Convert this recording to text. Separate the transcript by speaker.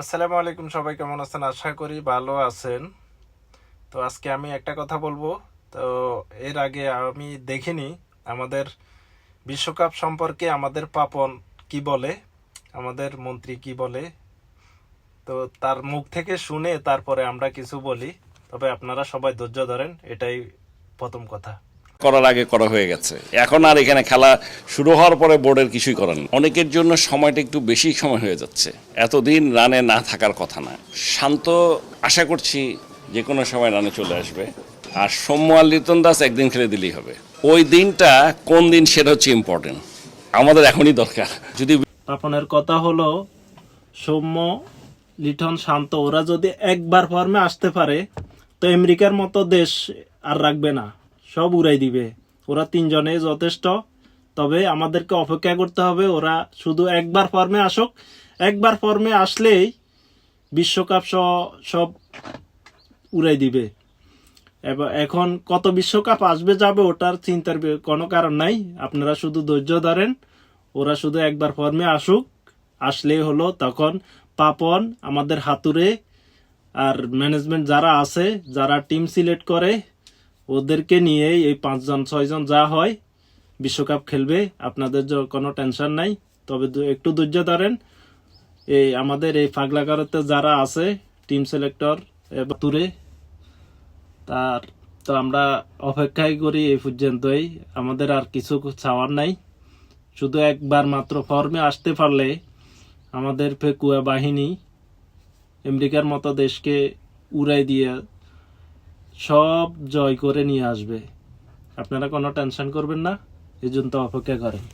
Speaker 1: আসসালামু আলাইকুম সবাই, কেমন আছেন? আশা করি ভালো আছেন। তো আজকে আমি একটা কথা বলব। তো এর আগে আমি দেখিনি আমাদের বিশ্বকাপ সম্পর্কে আমাদের পাপন কি বলে, আমাদের মন্ত্রী কি বলে। তো তার মুখ থেকে শুনে তারপরে আমরা কিছু বলি। তবে আপনারা সবাই ধৈর্য ধরেন, এটাই প্রথম কথা।
Speaker 2: করার আগে করা হয়ে গেছে। এখন আর এখানে খেলা শুরু হওয়ার পরে বোর্ডের কিছুই করেন অনেকের জন্য সময়টা একটু বেশি সময় হয়ে যাচ্ছে। এতদিন রানে না থাকার কথা না। শান্ত আশা করছি যে কোনো সময় রানে চলে আসবে। আর সৌম্য আর লিটন দাস একদিন খেলে দিলেই হবে। ওই দিনটা কোন দিন সেটা হচ্ছে ইম্পর্টেন্ট আমাদের এখনই দরকার। যদি
Speaker 1: পাপনের কথা হলো, সৌম্য, লিটন শান্ত, ওরা যদি একবার ফর্মে আসতে পারে, তো আমেরিকার মতো দেশ আর রাখবে না। সব উড়াই দিবে। ওরা তিনজনে যথেষ্ট। তবে আমাদেরকে অপেক্ষা করতে হবে, ওরা শুধু একবার ফর্মে আসুক। একবার ফর্মে আসলেই বিশ্বকাপ সহ সব উড়াই দিবে। এবার এখন কত বিশ্বকাপ আসবে যাবে ওটার চিন্তার কোনো কারণ নাই। আপনারা শুধু ধৈর্য ধরেন, ওরা শুধু একবার ফর্মে আসুক। আসলেই হলো তখন পাপন আমাদের হাতুরে আর ম্যানেজমেন্ট যারা আছে, যারা টিম সিলেক্ট করে ওদেরকে নিয়ে এই পাঁচজন, ছয়জন যা হয় বিশ্বকাপ খেলবে, আপনাদের কোনো টেনশন নাই। তবে একটু ধৈর্য ধরেন। এই আমাদের এই ফাগলাকারতে যারা আছে টিম সিলেক্টর তুরে তার তো আমরা অপেক্ষাই করি এই পর্যন্তই। আমাদের আর কিছু চাওয়ার নাই। শুধু একবার মাত্র ফর্মে আসতে পারলে আমাদের ফেকুয়া বাহিনী আমেরিকার মতো দেশকে উড়াই দিয়ে সব জয় করে নিয়ে আসবে। আপনারা কোনো টেনশন করবেন না এই জন্য অপেক্ষা করেন।